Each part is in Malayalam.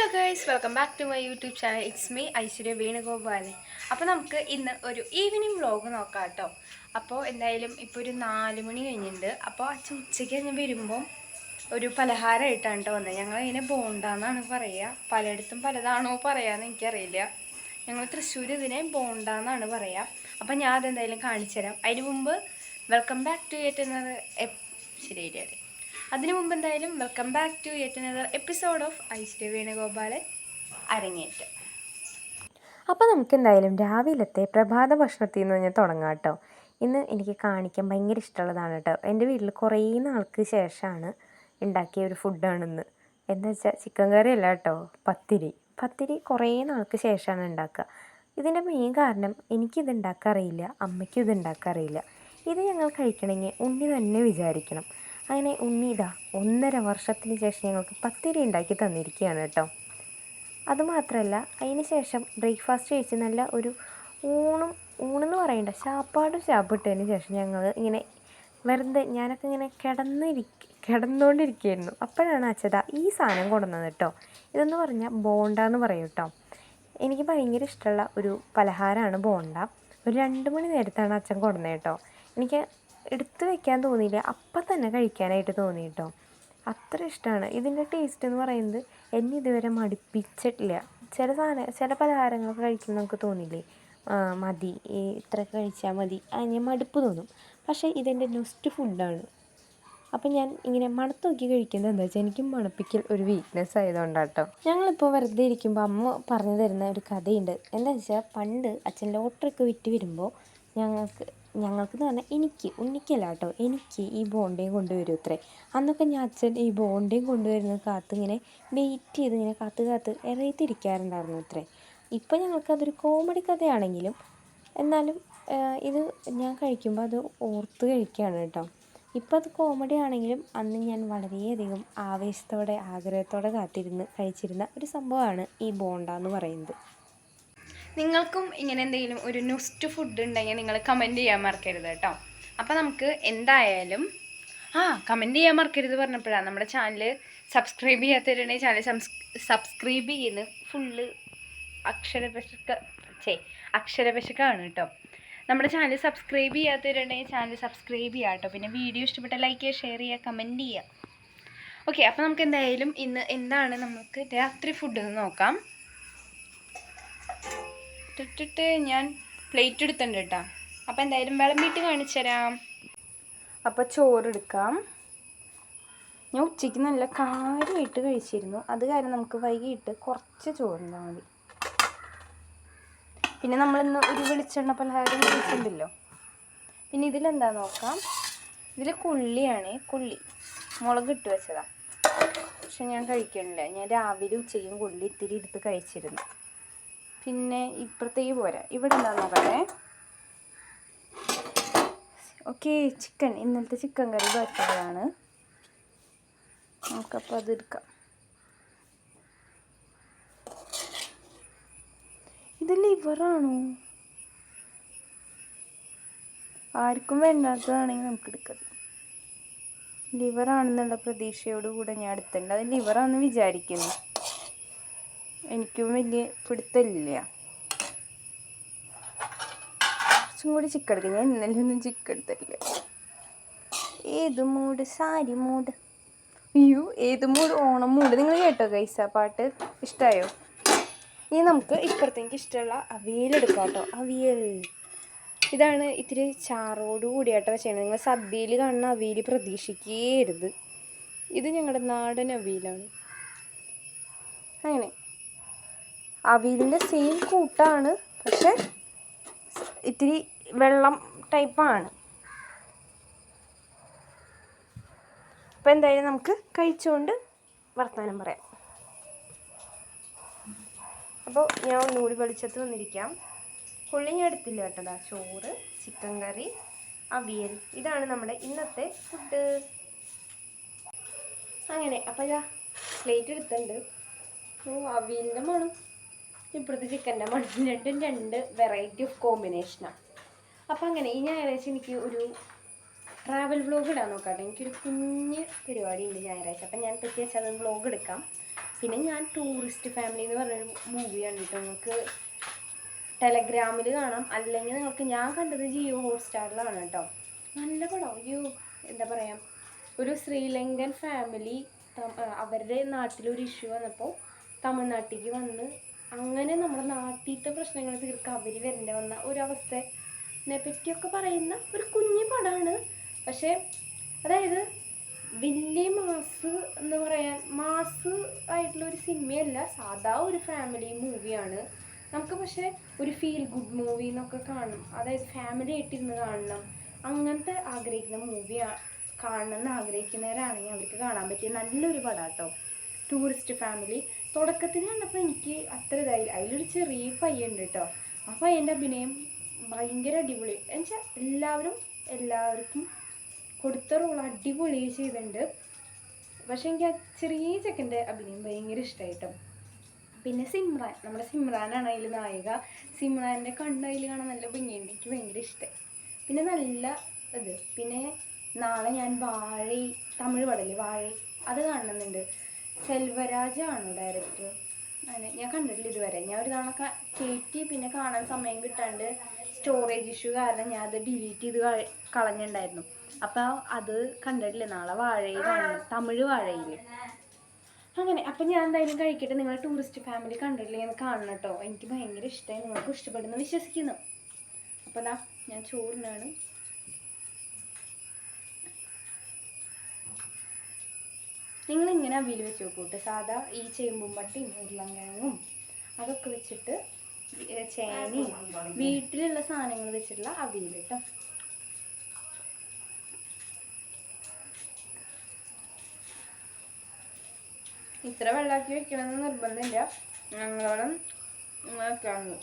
Hello guys welcome back to my YouTube channel it's me Aishwarya Venugopalan അപ്പോൾ നമുക്ക് ഇന്ന് ഒരു ഈവനിങ് വ്ലോഗ് നോക്കാം കേട്ടോ അപ്പോൾ എന്തായാലും ഇപ്പോൾ ഒരു നാല് മണി കഴിഞ്ഞിട്ടുണ്ട്. അപ്പോൾ അച്ഛൻ ഉച്ചയ്ക്ക് ഞാൻ വരുമ്പം ഒരു പലഹാരമായിട്ടാണ് കേട്ടോ വന്നത് ഞങ്ങൾ അതിനെ ബോണ്ടാന്നാണ് പറയുക പലയിടത്തും പലതാണോ പറയാന്ന് എനിക്കറിയില്ല. ഞങ്ങൾ തൃശ്ശൂർ ഇതിനെ ബോണ്ടാന്നാണ് പറയുക അപ്പോൾ ഞാൻ അതെന്തായാലും കാണിച്ചു തരാം അതിന് മുമ്പ് വെൽക്കം ബാക്ക് ടു എറ്റ് എന്നത് ശരിയായില്ലേ അതിനു മുമ്പ് എന്തായാലും welcome back to yet another episode of Aishwarya Venugopalan അരങ്ങേറ്റം. അപ്പോൾ നമുക്ക് എന്തായാലും രാവിലത്തെ പ്രഭാത ഭക്ഷണത്തിൽ നിന്ന് ഞാൻ തുടങ്ങാം കേട്ടോ ഇന്ന് എനിക്ക് കാണിക്കാൻ ഭയങ്കര ഇഷ്ടമുള്ളതാണ് കേട്ടോ എന്റെ വീട്ടിൽ കുറേ നാൾക്ക് ശേഷമാണ് ഉണ്ടാക്കിയ ഒരു ഫുഡാണിന്ന് എന്താ വെച്ചാൽ ചിക്കൻ കറി അല്ല കേട്ടോ പത്തിരി. പത്തിരി കുറേ നാൾക്ക് ശേഷമാണ് ഉണ്ടാക്കുക. ഇതിന്റെ മെയിൻ കാരണം എനിക്കിത് ഉണ്ടാക്കാൻ അറിയില്ല അമ്മയ്ക്കും ഇത് ഉണ്ടാക്കാൻ അറിയില്ല. ഇത് ഞങ്ങൾ കഴിക്കണമെങ്കിൽ ഉണ്ണി തന്നെ വിചാരിക്കണം. അങ്ങനെ ഉണ്ണി ഒന്നര വർഷത്തിന് ശേഷം ഞങ്ങൾക്ക് പത്തിരി ഉണ്ടാക്കി തന്നിരിക്കുകയാണ് കേട്ടോ. അതുമാത്രമല്ല അതിന് ശേഷം ബ്രേക്ക്ഫാസ്റ്റ് കഴിച്ച് നല്ല ഒരു ഊണും ഊണെന്ന് പറയണ്ട ശാപ്പാടും ശാപ്പിട്ടതിന് ശേഷം ഞങ്ങൾ ഇങ്ങനെ വെറുതെ ഞാനൊക്കെ ഇങ്ങനെ കിടന്നിരിക്ക കിടന്നുകൊണ്ടിരിക്കുകയായിരുന്നു. അപ്പോഴാണ് അച്ഛത ഈ സാധനം കൊണ്ടുവന്നത് കേട്ടോ. ഇതെന്ന് പറഞ്ഞാൽ ബോണ്ട എന്ന് പറയും കേട്ടോ. എനിക്ക് ഭയങ്കര ഇഷ്ടമുള്ള ഒരു പലഹാരമാണ് ബോണ്ട. ഒരു രണ്ട് മണി നേരത്താണ് അച്ഛൻ കൊണ്ടുവന്നത് കേട്ടോ. എനിക്ക് എടുത്തു വെക്കാൻ തോന്നിയില്ല. അപ്പം തന്നെ കഴിക്കാനായിട്ട് തോന്നി കേട്ടോ. അത്ര ഇഷ്ടമാണ്. ഇതിന്റെ ടേസ്റ്റ് എന്ന് പറയുന്നത് എന്നെ ഇതുവരെ മടുപ്പിച്ചിട്ടില്ല. ചില സാധനം ചില പലഹാരങ്ങളൊക്കെ കഴിക്കുമ്പോൾ നമുക്ക് തോന്നില്ലേ മതി. ഇത്രയൊക്കെ കഴിച്ചാൽ മതി. അതിന് മടുപ്പ് തോന്നും. പക്ഷേ ഇതെന്റെ നെക്സ്റ്റ് ഫുഡാണ് അപ്പം ഞാൻ ഇങ്ങനെ മണത്ത് നോക്കി കഴിക്കുന്നത് എന്താ വെച്ചാൽ എനിക്ക് മണപ്പിക്കൽ ഒരു വീക്ക്നെസ് ആയതുകൊണ്ടാണ് കേട്ടോ. ഞങ്ങളിപ്പോൾ വെറുതെ ഇരിക്കുമ്പോൾ അമ്മ പറഞ്ഞു തരുന്ന ഒരു കഥയുണ്ട്. എന്താ വെച്ചാൽ പണ്ട് അച്ഛൻ ലോട്ടറിയൊക്കെ വിറ്റ് വരുമ്പോൾ ഞങ്ങൾക്ക് ഞങ്ങൾക്ക് എന്ന് പറഞ്ഞാൽ എനിക്ക് ഉണ്ണിക്കല്ല കേട്ടോ എനിക്ക് ഈ ബോണ്ടയും കൊണ്ടുവരും അത്രേ അന്നൊക്കെ ഞാൻ അച്ഛൻ ഈ ബോണ്ടയും കൊണ്ടുവരുന്നത് കാത്ത് ഇങ്ങനെ വെയിറ്റ് ചെയ്ത് ഇങ്ങനെ കാത്ത് കാത്ത് ഇറയത്തിരിക്കാറുണ്ടായിരുന്നു അത്രേ ഇപ്പം ഞങ്ങൾക്കതൊരു കോമഡി കഥയാണെങ്കിലും എന്നാലും ഇത് ഞാൻ കഴിക്കുമ്പോൾ അത് ഓർത്ത് കഴിക്കുകയാണ് കേട്ടോ. ഇപ്പം അത് കോമഡി ആണെങ്കിലും അന്ന് ഞാൻ വളരെയധികം ആവേശത്തോടെ ആഗ്രഹത്തോടെ കാത്തിരുന്ന് കഴിച്ചിരുന്ന ഒരു സംഭവമാണ് ഈ ബോണ്ട എന്ന് പറയുന്നത്. നിങ്ങൾക്കും ഇങ്ങനെ എന്തെങ്കിലും ഒരു നുസ്റ്റ് ഫുഡ് ഉണ്ടെങ്കിൽ നിങ്ങൾ കമന്റ് ചെയ്യാൻ മറക്കരുത് കേട്ടോ. അപ്പോൾ നമുക്ക് എന്തായാലും ആ കമന്റ് ചെയ്യാൻ മറക്കരുത് പറഞ്ഞപ്പോഴാണ് നമ്മുടെ ചാനൽ സബ്സ്ക്രൈബ് ചെയ്യാത്തവരുണ്ടെങ്കിൽ ചാനൽ സബ്സ്ക്രൈബ് ചെയ്യുന്ന. ഫുള്ള് അക്ഷരപശക്ക ചേ അക്ഷരപശക്കാണ് കേട്ടോ. നമ്മുടെ ചാനൽ സബ്സ്ക്രൈബ് ചെയ്യാത്തവരുണ്ടെങ്കിൽ ചാനൽ സബ്സ്ക്രൈബ് ചെയ്യുക കേട്ടോ. പിന്നെ വീഡിയോ ഇഷ്ടപ്പെട്ട ലൈക്ക് ചെയ്യുക ഷെയർ ചെയ്യുക കമന്റ് ചെയ്യുക. ഓക്കെ അപ്പോൾ നമുക്ക് എന്തായാലും ഇന്ന് എന്താണ് നമുക്ക് രാത്രി ഫുഡ് നോക്കാം. ഇട്ടിട്ട് ഞാൻ പ്ലേറ്റ് എടുത്തിട്ടുണ്ട് കേട്ടോ. അപ്പോൾ എന്തായാലും വിളമ്പിയിട്ട് കാണിച്ചു തരാം. അപ്പോൾ ചോറ് എടുക്കാം. ഞാൻ ഉച്ചയ്ക്ക് നല്ല കാര്യമായിട്ട് കഴിച്ചിരുന്നു. അത് കാരണം നമുക്ക് വൈകിട്ട് കുറച്ച് ചോറുണ്ടാൽ മതി. പിന്നെ നമ്മളിന്ന് ഒരു വെളിച്ചെണ്ണ പലഹാരം കഴിച്ചിട്ടുണ്ടല്ലോ. പിന്നെ ഇതിലെന്താ നോക്കാം? ഇതിൽ കുള്ളിയാണ്. കുള്ളി. മുളക് ഇട്ട് വെച്ചതാണ് പക്ഷെ ഞാൻ കഴിക്കണില്ല. ഞാൻ രാവിലെ ഉച്ചയ്ക്കും കുള്ളി ഇത്തിരി എടുത്ത് കഴിച്ചിരുന്നു. പിന്നെ ഇപ്പുറത്തേക്ക് പോരാ. ഇവിടെ എന്താ നോക്കട്ടെ ഓക്കെ ചിക്കൻ ഇന്നലത്തെ ചിക്കൻ കറി വെച്ചതാണ് നമുക്കപ്പോൾ അത് എടുക്കാം. ഇത് ലിവറാണോ ആർക്കും വേണ്ടാത്തതാണെങ്കിൽ നമുക്ക് എടുക്കാം. ലിവറാണെന്നുള്ള പ്രതീക്ഷയോടുകൂടെ ഞാൻ എടുത്തിട്ടുണ്ട്. അത് ലിവറാണെന്ന് വിചാരിക്കുന്നു. എനിക്കും വലിയ പിടുത്തമില്ല. കുറച്ചും കൂടി ചിക്കൻ എടുക്കാം. ഞാൻ ഇന്നലെ ഒന്നും ചിക്കൻ എടുത്തില്ല ഏത് മൂട്? സാരി മൂട്. അയ്യോ ഏത് മൂട്? ഓണം മൂട്. നിങ്ങൾ കേട്ടോ ഗൈസ പാട്ട്? ഇഷ്ടമായോ ഇനി നമുക്ക് ഇപ്പുറത്തേക്ക് ഇഷ്ടമുള്ള അവിയൽ എടുക്കാം കേട്ടോ. അവിയൽ. ഇതാണ് ഇത്തിരി ചാറോട് കൂടിയാട്ടോ ചെയ്യണത് നിങ്ങൾ സദ്യയിൽ കാണുന്ന അവിയൽ പ്രതീക്ഷിക്കേരുത്. ഇത് ഞങ്ങളുടെ നാടൻ അവിയലാണ്. അങ്ങനെ. അവിയലിന്റെ സെയിം കൂട്ടാണ്. പക്ഷെ ഇത്തിരി വെള്ളം ടൈപ്പാണ് അപ്പോൾ എന്തായാലും നമുക്ക് കഴിച്ചുകൊണ്ട് വർത്തമാനം പറയാം. അപ്പോൾ ഞാൻ ഒന്നുകൂടി വെളിച്ചത്ത് വന്നിരിക്കാം. പുള്ളി ഞാൻ എടുത്തില്ല കേട്ടതാ ചോറ് ചിക്കൻ കറി അവിയൽ. ഇതാണ് നമ്മുടെ ഇന്നത്തെ ഫുഡ് അങ്ങനെ അപ്പോൾ ഇതാ പ്ലേറ്റ് എടുത്തുണ്ട് ഓ അവിയലിന്റെ മണം. ഇപ്പോഴത്തെ ചിക്കന്റെ മണം രണ്ടും രണ്ട് വെറൈറ്റി ഓഫ് കോമ്പിനേഷനാണ് അപ്പം അങ്ങനെ ഈ ഞായറാഴ്ച എനിക്ക് ഒരു ട്രാവൽ വ്ലോഗ് ഇടാൻ നോക്കാട്ടെ. എനിക്കൊരു കുഞ്ഞ് പരിപാടി ഉണ്ട് ഞായറാഴ്ച. അപ്പം ഞാൻ പറ്റിയ അത് വ്ലോഗ് എടുക്കാം. പിന്നെ ഞാൻ ടൂറിസ്റ്റ് ഫാമിലി എന്ന് പറഞ്ഞൊരു മൂവി കണ്ടിട്ട് നിങ്ങൾക്ക് ടെലഗ്രാമിൽ കാണാം. അല്ലെങ്കിൽ നിങ്ങൾക്ക് ഞാൻ കണ്ടത് ജിയോ ഹോട്ട്സ്റ്റാറിലാണ് കേട്ടോ. നല്ല പടം. അയ്യോ എന്താ പറയുക ഒരു ശ്രീലങ്കൻ ഫാമിലി അവരുടെ നാട്ടിലൊരു ഇഷ്യൂ വന്നപ്പോൾ തമിഴ്നാട്ടിലേക്ക് വന്ന് അങ്ങനെ നമ്മുടെ നാട്ടിലത്തെ പ്രശ്നങ്ങൾ തീർക്കാൻ അവർ വരേണ്ടി വന്ന ഒരവസ്ഥയെ പറ്റിയൊക്കെ പറയുന്ന ഒരു കുഞ്ഞു പടമാണ് പക്ഷേ അതായത് വലിയ മാസ് എന്ന് പറയാൻ മാസ് ആയിട്ടുള്ള ഒരു സിനിമയല്ല സാധാ ഒരു ഫാമിലി മൂവിയാണ് നമുക്ക് പക്ഷേ ഒരു ഫീൽ ഗുഡ് മൂവി എന്നൊക്കെ കാണും. അതായത് ഫാമിലി ആയിട്ടിരുന്ന് കാണണം. അങ്ങനത്തെ ആഗ്രഹിക്കുന്ന മൂവി കാണണം എന്ന് ആഗ്രഹിക്കുന്നവരാണെങ്കിൽ അവർക്ക് കാണാൻ പറ്റിയ നല്ലൊരു പടം കേട്ടോ ടൂറിസ്റ്റ് ഫാമിലി തുടക്കത്തിൽ കണ്ടപ്പോൾ എനിക്ക് അത്ര ഇതായി അതിലൊരു ചെറിയ പയ്യുണ്ട് കേട്ടോ ആ പയ്യന്റെ അഭിനയം ഭയങ്കര അടിപൊളി. എന്നുവെച്ചാൽ എല്ലാവരും എല്ലാവർക്കും കൊടുത്ത റോൾ അടിപൊളി ചെയ്തിട്ടുണ്ട്. പക്ഷെ എനിക്ക് ആ ചെറിയ ചെക്കന്റെ അഭിനയം ഭയങ്കര ഇഷ്ടമായിട്ടോ പിന്നെ സിമ്രാൻ. നമ്മുടെ സിമ്രാനാണ് അതിൽ നായിക. സിമ്രാന്റെ കണ്ണ് അതിൽ കാണാൻ നല്ല ഭംഗിയുണ്ട്. എനിക്ക് ഭയങ്കര ഇഷ്ടമായി പിന്നെ നല്ല ഇത്. പിന്നെ നാളെ ഞാൻ വാഴ തമിഴ് പടല്ലേ വാഴ. അത് കാണുന്നുണ്ട് സെൽവരാജാണോ ഡയറക്ടർ ഞാൻ കണ്ടിട്ടില്ല ഇതുവരെ. ഞാൻ ഒരു തവണ കയറ്റി പിന്നെ കാണാൻ സമയം കിട്ടാണ്ട് സ്റ്റോറേജ് ഇഷ്യൂ കാരണം ഞാൻ അത് ഡിലീറ്റ് ചെയ്ത് കള- കളഞ്ഞിട്ടുണ്ടായിരുന്നു അപ്പോൾ അത് കണ്ടിട്ടില്ല. നാളെ വാഴയിൽ തമിഴ് വാഴയിൽ അങ്ങനെ അപ്പം ഞാൻ എന്തായാലും കഴിക്കട്ടെ. നിങ്ങൾ ടൂറിസ്റ്റ് ഫാമിലി കണ്ടിട്ടില്ലേ? എന്ന് കാണണം കേട്ടോ. എനിക്ക് ഭയങ്കര ഇഷ്ടമായി നിങ്ങൾക്ക് ഇഷ്ടപ്പെടുന്നു വിശ്വസിക്കുന്നു. അപ്പോൾ ദാ ഞാൻ ചോറിനാണ്. നിങ്ങൾ ഇങ്ങനെ അവിയൽ വെച്ച് നോക്കൂട്ട് സാധാ ഈ ചേമ്പും പട്ടിയും ഉരുളങ്കിഴങ്ങും അതൊക്കെ വെച്ചിട്ട് ചേനയും വീട്ടിലുള്ള സാധനങ്ങൾ വെച്ചിട്ടുള്ള അവിയിൽ കേട്ടോ ഇത്ര വെള്ളാക്കി വെക്കണമെന്ന് നിർബന്ധമില്ല. ഞങ്ങളോടും വെക്കാറുണ്ട്.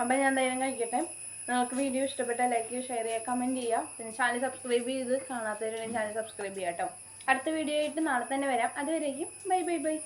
അപ്പം ഞാൻ എന്തായാലും കഴിക്കട്ടെ. നിങ്ങൾക്ക് വീഡിയോ ഇഷ്ടപ്പെട്ടാൽ ലൈക്ക് ചെയ്യുക ഷെയർ ചെയ്യുക കമന്റ് ചെയ്യുക. പിന്നെ ചാനൽ സബ്സ്ക്രൈബ് ചെയ്ത് കാണാത്തവരുണ്ടെങ്കിൽ ചാനൽ സബ്സ്ക്രൈബ് ചെയ്യാം കേട്ടോ അടുത്ത വീഡിയോ ആയിട്ട് നാളെ തന്നെ വരാം. അതുവരേക്കും ബൈ ബൈ ബൈ